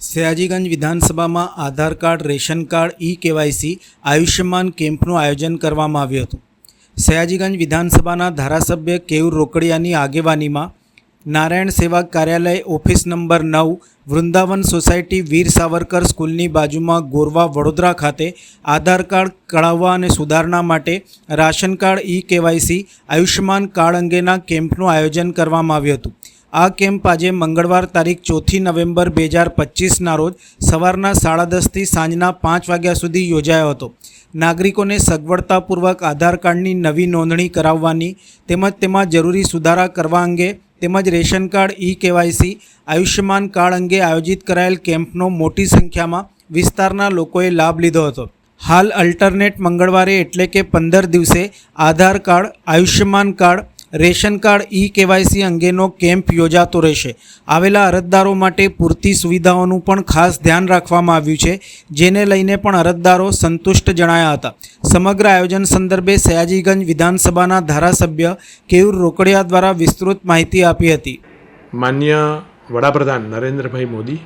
સયાજીગંજ વિધાનસભામાં Aadhaar card, ration card e KYC Ayushman કેમ્પનું આયોજન કરવામાં આવ્યું હતું. સયાજીગંજ વિધાનસભાના ધારાસભ્ય કેયુર રોકડિયાની આગેવાનીમાં નારાયણ સેવા કાર્યાલય ઓફિસ નંબર નવ, વૃંદાવન સોસાયટી વીર સાવરકર સ્કૂલની બાજુમાં ગોરવા વડોદરા ખાતે આધાર કાર્ડ કઢાવવા અને સુધારણા માટે ration card e KYC Ayushman card અંગેના કેમ્પનું આયોજન કરવામાં આવ્યું હતું. આ કેમ્પ આજે મંગળવાર તારીખ ચોથી નવેમ્બર બે હજાર પચીસના રોજ સવારના સાડા દસથી સાંજના પાંચ વાગ્યા સુધી યોજાયો હતો. નાગરિકોને સગવડતાપૂર્વક આધાર કાર્ડની નવી નોંધણી કરાવવાની તેમજ તેમાં જરૂરી સુધારા કરવા અંગે તેમજ ration card e KYC Ayushman card અંગે આયોજિત કરાયેલ કેમ્પનો મોટી સંખ્યામાં વિસ્તારના લોકોએ લાભ લીધો હતો. હાલ અલ્ટરનેટ મંગળવારે એટલે કે પંદર દિવસે Aadhaar card, Ayushman card ration card e KYC અંગેનો કેમ્પ યોજાતો રહેશે. આવેલા અરજદારો માટે પૂરતી સુવિધાઓનું પણ ખાસ ધ્યાન રાખવામાં આવ્યું છે, જેને લઈને પણ અરજદારો સંતુષ્ટ જણાયા હતા. સમગ્ર આયોજન સંદર્ભે સયાજીગંજ વિધાનસભાના ધારાસભ્ય કેયુર રોકડિયા દ્વારા વિસ્તૃત માહિતી આપી હતી. માન્ય વડાપ્રધાન નરેન્દ્રભાઈ મોદી,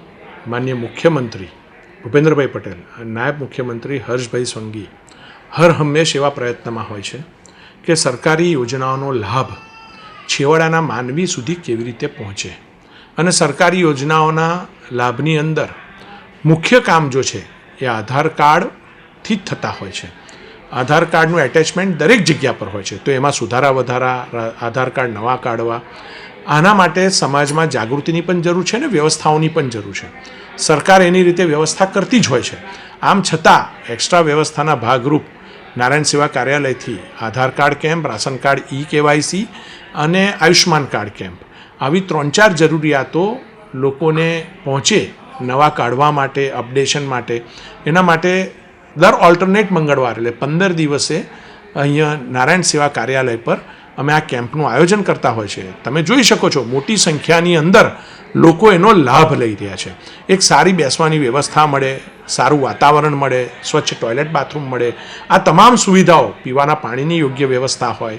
માન્ય મુખ્યમંત્રી ભૂપેન્દ્રભાઈ પટેલ નાયબ મુખ્યમંત્રી હર્ષભાઈ સોંગી હર હંમેશ એવા પ્રયત્નમાં હોય છે કે સરકારી યોજનાઓનો લાભ છેવાડાના માનવી સુધી કેવી રીતે પહોંચે? અને સરકારી યોજનાઓના લાભની અંદર મુખ્ય કામ જો છે, એ આધાર કાર્ડથી જ થતા હોય છે. આધાર કાર્ડનું એટેચમેન્ટ દરેક જગ્યા પર હોય છે. તો એમાં સુધારા વધારા આધાર કાર્ડ નવા કાઢવા, આના માટે સમાજમાં જાગૃતિની પણ જરૂર છે ને વ્યવસ્થાઓની પણ જરૂર છે. સરકાર એની રીતે વ્યવસ્થા કરતી જ હોય છે. આમ છતાં એક્સ્ટ્રા વ્યવસ્થાના ભાગરૂપ Narayan Seva કાર્યાલયથી Aadhaar card camp, ration card e KYC અને આયુષ્માન કાર્ડ કેમ્પ. આવી ત્રણ ચાર જરૂરિયાતો લોકોને પહોંચે નવા કાઢવા માટે, અપડેશન માટે. એના માટે દર ઓલ્ટરનેટ મંગળવાર એટલે પંદર દિવસે અહીંયા નારાયણ સેવા કાર્યાલય પર અમે આ કેમ્પનું આયોજન કરતા હોય છે. તમે જોઈ શકો છો, મોટી સંખ્યાની અંદર લોકો એનો લાભ લઈ રહ્યા છે. એક સારી બેસવાની વ્યવસ્થા મળે, સારું વાતાવરણ મળે, સ્વચ્છ ટોયલેટ બાથરૂમ મળે. આ તમામ સુવિધાઓ પીવાના પાણીની યોગ્ય વ્યવસ્થા હોય.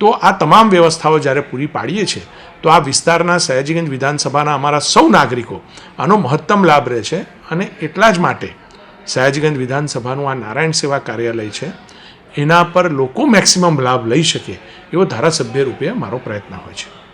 તો આ તમામ વ્યવસ્થાઓ જ્યારે પૂરી પાડીએ છીએ, તો આ વિસ્તારના સયાજીગંજ વિધાનસભાના અમારા સૌ નાગરિકો આનો મહત્તમ લાભ રહે છે અને એટલા જ માટે સયાજીગંજ વિધાનસભાનું આ નારાયણ સેવા કાર્યાલય છે. એના પર લોકો મેક્સિમમ લાભ લઈ શકે એવો ધારાસભ્ય રૂપે મારો પ્રયત્ન હોય છે.